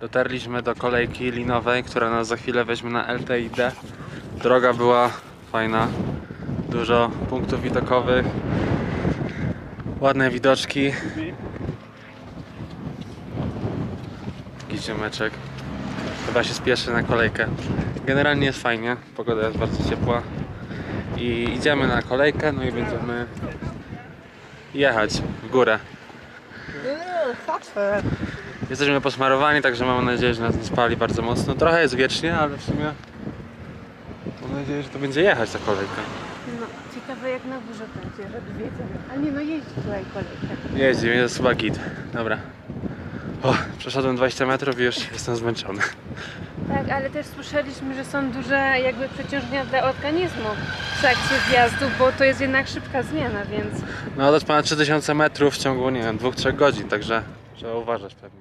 Dotarliśmy do kolejki linowej, która nas za chwilę weźmie na LTID. Droga była fajna, dużo punktów widokowych, ładne widoczki. Jakiś ziomeczek. Chyba się spieszy na kolejkę. Generalnie jest fajnie, pogoda jest bardzo ciepła. I idziemy na kolejkę, no i będziemy jechać w górę. Jesteśmy posmarowani, także mam nadzieję, że nas nie spali bardzo mocno. Trochę jest wiecznie, ale w sumie mam nadzieję, że to będzie jechać ta kolejka. No, ciekawe jak na górze będzie, żeby wiedział. A nie, no jeździ tutaj kolejka. Jeździ, więc jest chyba git. Dobra. O, przeszedłem 20 metrów i już jestem zmęczony. Tak, ale też słyszeliśmy, że są duże jakby przeciążenia dla organizmu w trakcie wjazdu, bo to jest jednak szybka zmiana, więc No to jest ponad 3000 metrów w ciągu, nie wiem, 2-3 godzin, także trzeba uważać pewnie.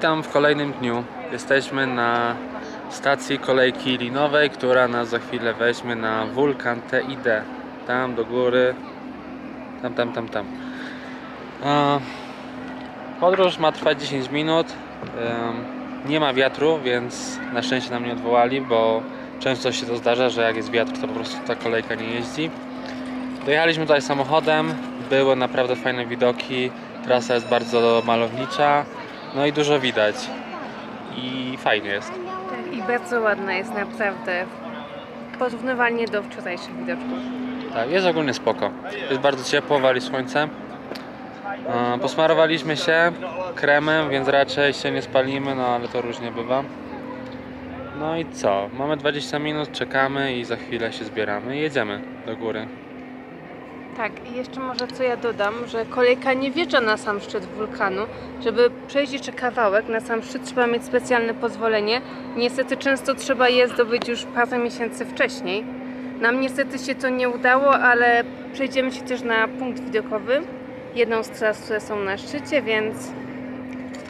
Witam w kolejnym dniu. Jesteśmy na stacji kolejki linowej, która nas za chwilę weźmie na wulkan TID. Tam do góry. Tam, tam, tam, tam. Podróż ma trwać 10 minut. Nie ma wiatru, więc na szczęście nam nie odwołali, bo często się to zdarza, że jak jest wiatr, to po prostu ta kolejka nie jeździ. Dojechaliśmy tutaj samochodem. Były naprawdę fajne widoki. Trasa jest bardzo malownicza. No i dużo widać. I fajnie jest. tak, i bardzo ładna jest naprawdę. Porównywalnie do wczorajszych widoczków. Tak, jest ogólnie spoko. Jest bardzo ciepło, wali słońce. E, Posmarowaliśmy się kremem, więc raczej się nie spalimy, no ale to różnie bywa. No i co? Mamy 20 minut, czekamy i za chwilę się zbieramy i jedziemy do góry. Tak, i jeszcze może co ja dodam, że kolejka nie wjeżdża na sam szczyt wulkanu. Żeby przejść jeszcze kawałek na sam szczyt trzeba mieć specjalne pozwolenie. Niestety często trzeba je zdobyć już parę miesięcy wcześniej. Nam niestety się to nie udało, ale przejdziemy się też na punkt widokowy. Jedną z tras, które są na szczycie, więc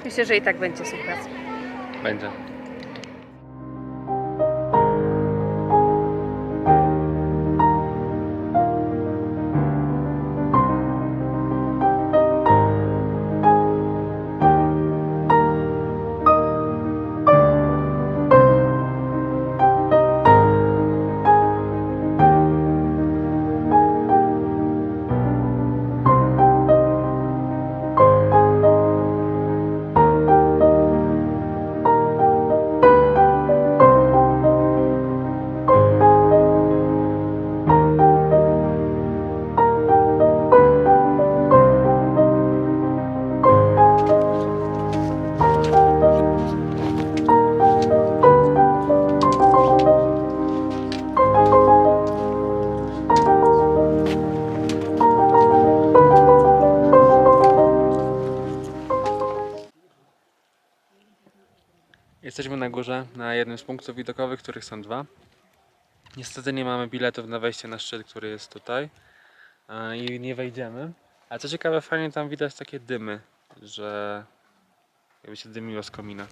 myślę, że i tak będzie super. Będzie. Jesteśmy na górze, na jednym z punktów widokowych, których są dwa. Niestety nie mamy biletów na wejście na szczyt, który jest tutaj e, i nie wejdziemy. Ale co ciekawe, fajnie tam widać takie dymy, że jakby się dymiło z komina.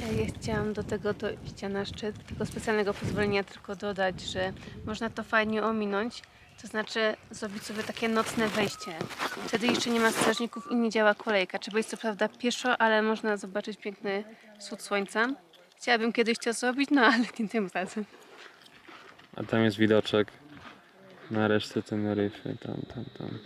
Ja chciałam do tego dojścia na szczyt, tego specjalnego pozwolenia tylko dodać, że można to fajnie ominąć, to znaczy zrobić sobie takie nocne wejście. Wtedy jeszcze nie ma strażników i nie działa kolejka. Trzeba iść co prawda pieszo, ale można zobaczyć piękny wschód słońca. Chciałabym kiedyś to zrobić, no ale nie tym razem. A tam jest widoczek na resztę Teneryfy, tam, tam, tam.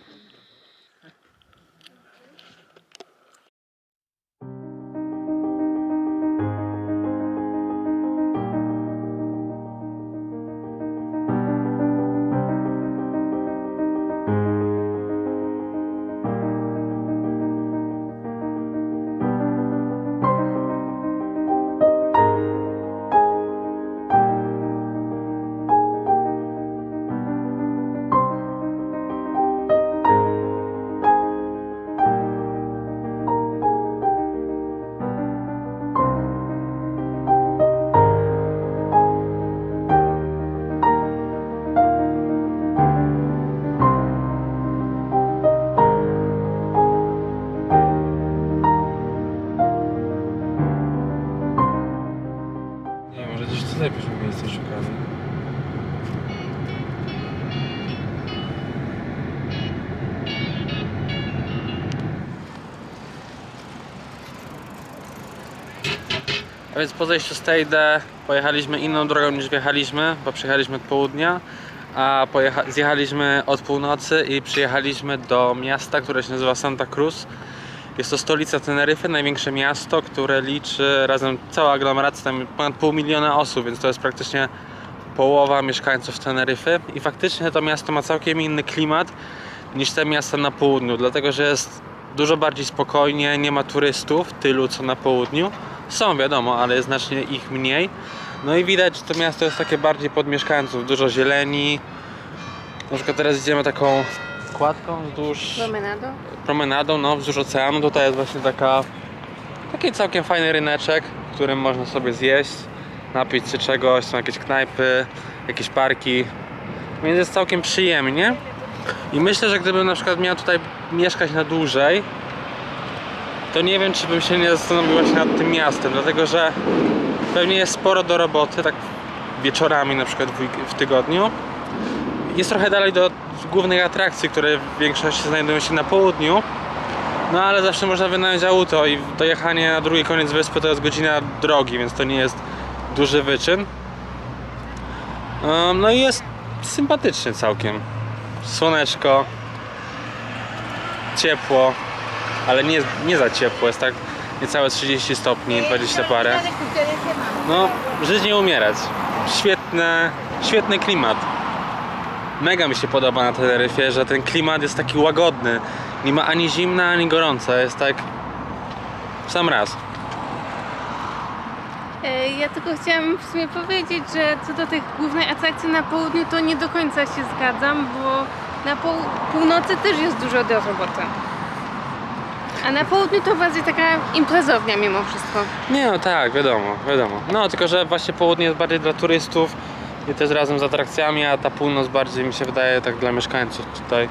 Więc po zejściu z Tejde pojechaliśmy inną drogą niż wjechaliśmy, bo przyjechaliśmy od południa, a zjechaliśmy od północy i przyjechaliśmy do miasta, które się nazywa Santa Cruz. Jest to stolica Teneryfy, największe miasto, które liczy razem cała aglomeracja tam ponad pół miliona osób, więc to jest praktycznie połowa mieszkańców Teneryfy. I faktycznie to miasto ma całkiem inny klimat niż te miasta na południu, dlatego że jest dużo bardziej spokojnie, nie ma turystów tylu co na południu. Są wiadomo, ale jest znacznie ich mniej. No i widać, że to miasto jest takie bardziej pod mieszkańców, dużo zieleni. Na przykład teraz idziemy taką kładką wzdłuż Promenado? promenadą, no wzdłuż oceanu. Tutaj jest właśnie taka taki całkiem fajny ryneczek, w którym można sobie zjeść, napić się czegoś, są jakieś knajpy, jakieś parki. Więc jest całkiem przyjemnie. I myślę, że gdybym na przykład miał tutaj mieszkać na dłużej, to nie wiem, czy bym się nie zastanowił właśnie nad tym miastem, dlatego że pewnie jest sporo do roboty, tak wieczorami na przykład w, tygodniu. Jest trochę dalej do głównych atrakcji, które w większości znajdują się na południu. No ale zawsze można wynająć auto i dojechanie na drugi koniec wyspy to jest godzina drogi, więc to nie jest duży wyczyn. Um, No i jest sympatycznie całkiem. Słoneczko, ciepło, ale nie, nie za ciepło, jest tak niecałe 30 stopni, 20 parę. No, żyć nie umierać. Świetne, świetny klimat. Mega mi się podoba na Teneryfie, że ten klimat jest taki łagodny. Nie ma ani zimna, ani gorąca. Jest tak w sam raz. E, Ja tylko chciałam w sumie powiedzieć, że co do tych głównych atrakcji na południu, to nie do końca się zgadzam, bo na pół, północy też jest dużo do roboty. A na południu to bardziej taka imprezownia mimo wszystko. Nie no tak, wiadomo, wiadomo. No tylko, że właśnie południe jest bardziej dla turystów i też razem z atrakcjami, a ta północ bardziej mi się wydaje tak dla mieszkańców tutaj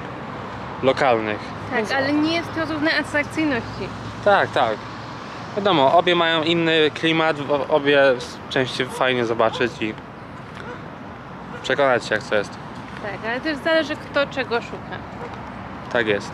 lokalnych. Tak, ale nie jest to równe atrakcyjności. Tak, tak. Wiadomo, obie mają inny klimat, o- obie części fajnie zobaczyć i przekonać się jak to jest. Tak, ale też zależy kto czego szuka. Tak jest.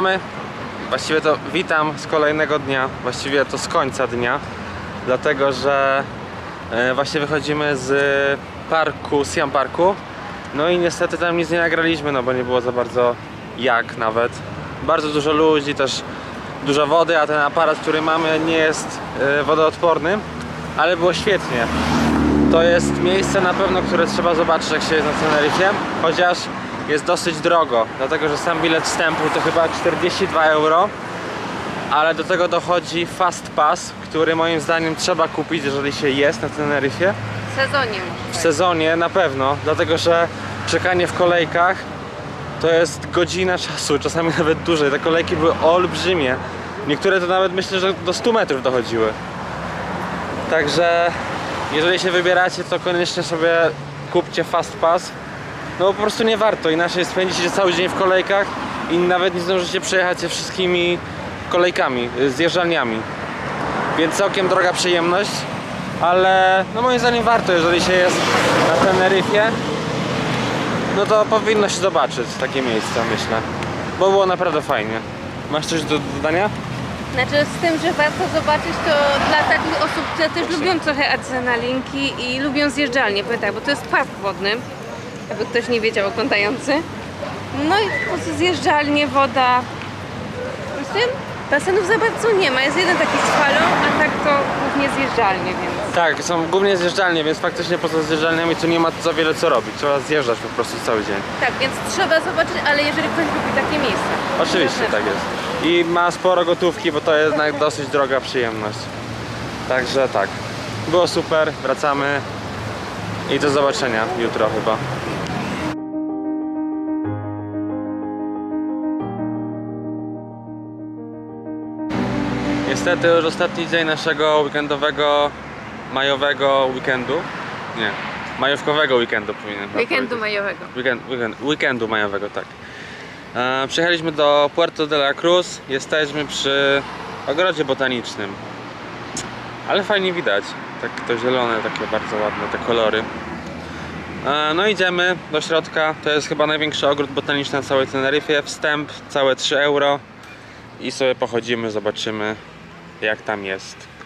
Mamy, właściwie to witam z kolejnego dnia, właściwie to z końca dnia, dlatego że e, właśnie wychodzimy z parku, Siam Parku, no i niestety tam nic nie nagraliśmy, no bo nie było za bardzo jak nawet. Bardzo dużo ludzi, też dużo wody, a ten aparat, który mamy nie jest e, wodoodporny, ale było świetnie. To jest miejsce na pewno, które trzeba zobaczyć jak się jest na Teneryfie, chociaż jest dosyć drogo, dlatego że sam bilet wstępu to chyba 42 euro, ale do tego dochodzi Fast Pass, który moim zdaniem trzeba kupić, jeżeli się jest na Teneryfie. W sezonie. W sezonie na pewno, dlatego że czekanie w kolejkach to jest godzina czasu, czasami nawet dłużej. Te kolejki były olbrzymie. Niektóre to nawet myślę, że do 100 metrów dochodziły. Także jeżeli się wybieracie, to koniecznie sobie kupcie Fast Pass. No po prostu nie warto, inaczej spędzicie cały dzień w kolejkach i nawet nie zdążycie przejechać się wszystkimi kolejkami, y, zjeżdżalniami. Więc całkiem droga przyjemność, ale no moim zdaniem warto, jeżeli się jest na Teneryfie, no to powinno się zobaczyć takie miejsca, myślę. Bo było naprawdę fajnie. Masz coś do dodania? Znaczy z tym, że warto zobaczyć to dla takich osób, które też lubią trochę adrenalinki i lubią zjeżdżalnie, powiem tak, bo to jest park wodny, jakby ktoś nie wiedział oglądający. No i po prostu zjeżdżalnie, woda. Właśnie basenów za bardzo nie ma, jest jeden taki z falą, a tak to głównie zjeżdżalnie, więc... Tak, są głównie zjeżdżalnie, więc faktycznie poza zjeżdżalniami tu nie ma za wiele co robić. Trzeba zjeżdżać po prostu cały dzień. Tak, więc trzeba zobaczyć, ale jeżeli ktoś lubi takie miejsca. Oczywiście tak jest. I ma sporo gotówki, bo to jest jednak dosyć droga przyjemność. Także tak. Było super, wracamy i do zobaczenia jutro chyba. Niestety już ostatni dzień naszego weekendowego, majowego weekendu. Nie, majówkowego weekendu powinien Weekendu powiedzieć. majowego. Weekend, weekend, weekendu majowego, tak. E, przyjechaliśmy do Puerto de la Cruz. Jesteśmy przy ogrodzie botanicznym. Ale fajnie widać. Tak to zielone, takie bardzo ładne te kolory. E, no idziemy do środka. To jest chyba największy ogród botaniczny na całej Teneryfie. Wstęp całe 3 euro. I sobie pochodzimy, zobaczymy jak tam jest.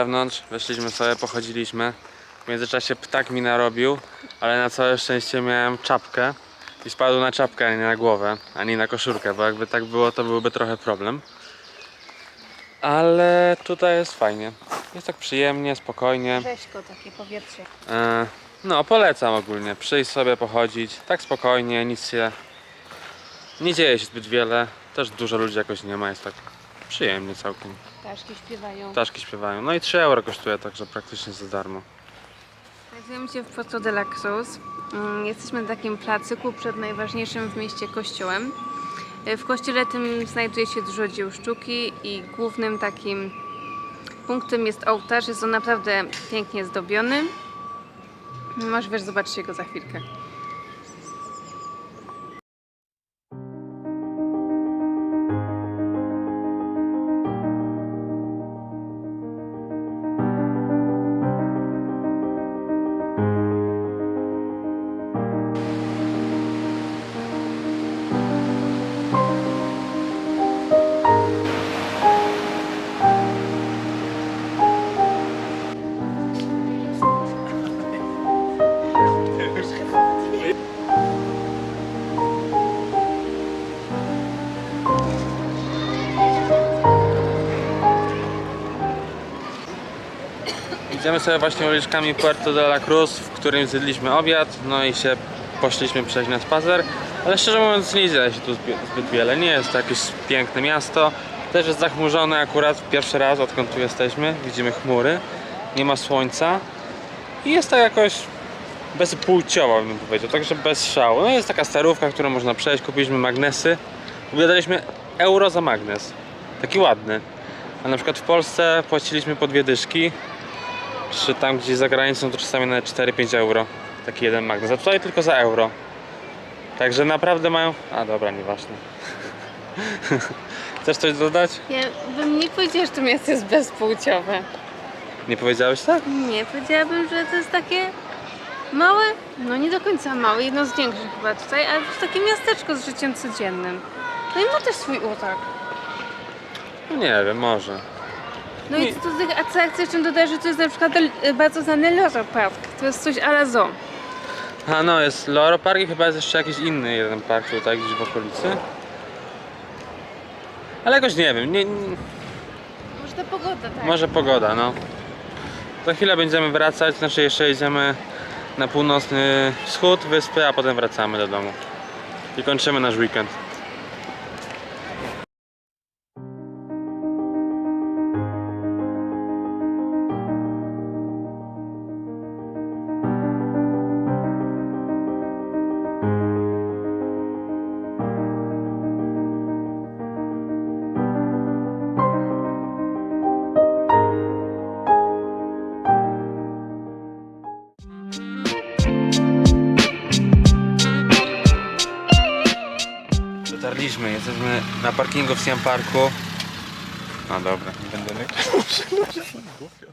Jesteśmy wewnątrz, weszliśmy sobie, pochodziliśmy. W międzyczasie ptak mi narobił, ale na całe szczęście miałem czapkę i spadł na czapkę, a nie na głowę, ani na koszulkę, bo jakby tak było, to byłby trochę problem. Ale tutaj jest fajnie. Jest tak przyjemnie, spokojnie. Rzeźko takie powietrze. E, No, polecam ogólnie. Przyjść sobie, pochodzić, tak spokojnie, nic się. Nie dzieje się zbyt wiele. Też dużo ludzi jakoś nie ma, jest tak przyjemnie całkiem. Ptaszki śpiewają. Ptaszki śpiewają. No i 3 euro kosztuje, także praktycznie za darmo. Znajdujemy się w Puerto de la Cruz. Mm, Jesteśmy na takim placyku przed najważniejszym w mieście kościołem. E, W kościele tym znajduje się dużo dzieł sztuki i głównym takim punktem jest ołtarz. Jest on naprawdę pięknie zdobiony. Możesz zobaczyć go za chwilkę. Idziemy sobie właśnie uliczkami Puerto de la Cruz, w którym zjedliśmy obiad, no i się poszliśmy przejść na spacer. Ale szczerze mówiąc nie dzieje się tu zbyt wiele, nie jest to jakieś piękne miasto. Też jest zachmurzone akurat pierwszy raz odkąd tu jesteśmy, widzimy chmury, nie ma słońca i jest tak jakoś bezpłciowo bym powiedział, także bez szału. No jest taka starówka, którą można przejść, kupiliśmy magnesy. Wydaliśmy euro za magnes, taki ładny. A na przykład w Polsce płaciliśmy po dwie dyszki, czy tam gdzieś za granicą to czasami nawet 4-5 euro. Taki jeden magnes. A tutaj tylko za euro. Także naprawdę mają. A dobra, nieważne. Chcesz coś dodać? Ja bym nie powiedziała, że to miasto jest bezpłciowe. Nie powiedziałeś tak? Nie, powiedziałabym, że to jest takie małe, no nie do końca małe, jedno z większych chyba tutaj, ale to takie miasteczko z życiem codziennym. No i ma też swój utarg. No nie wiem, może. No i co do tych atrakcji jeszcze dodać, że to jest na przykład bardzo znany Loro Park. To jest coś a la zoo. A no, jest Loro Park i chyba jest jeszcze jakiś inny jeden park tutaj gdzieś w okolicy. Ale jakoś nie wiem, nie, nie, Może ta pogoda, tak. może pogoda, no. Za chwilę będziemy wracać, znaczy jeszcze jedziemy na północny wschód wyspy, a potem wracamy do domu. I kończymy nasz weekend. Na parkingu w Siam Parku. No dobra, nie będę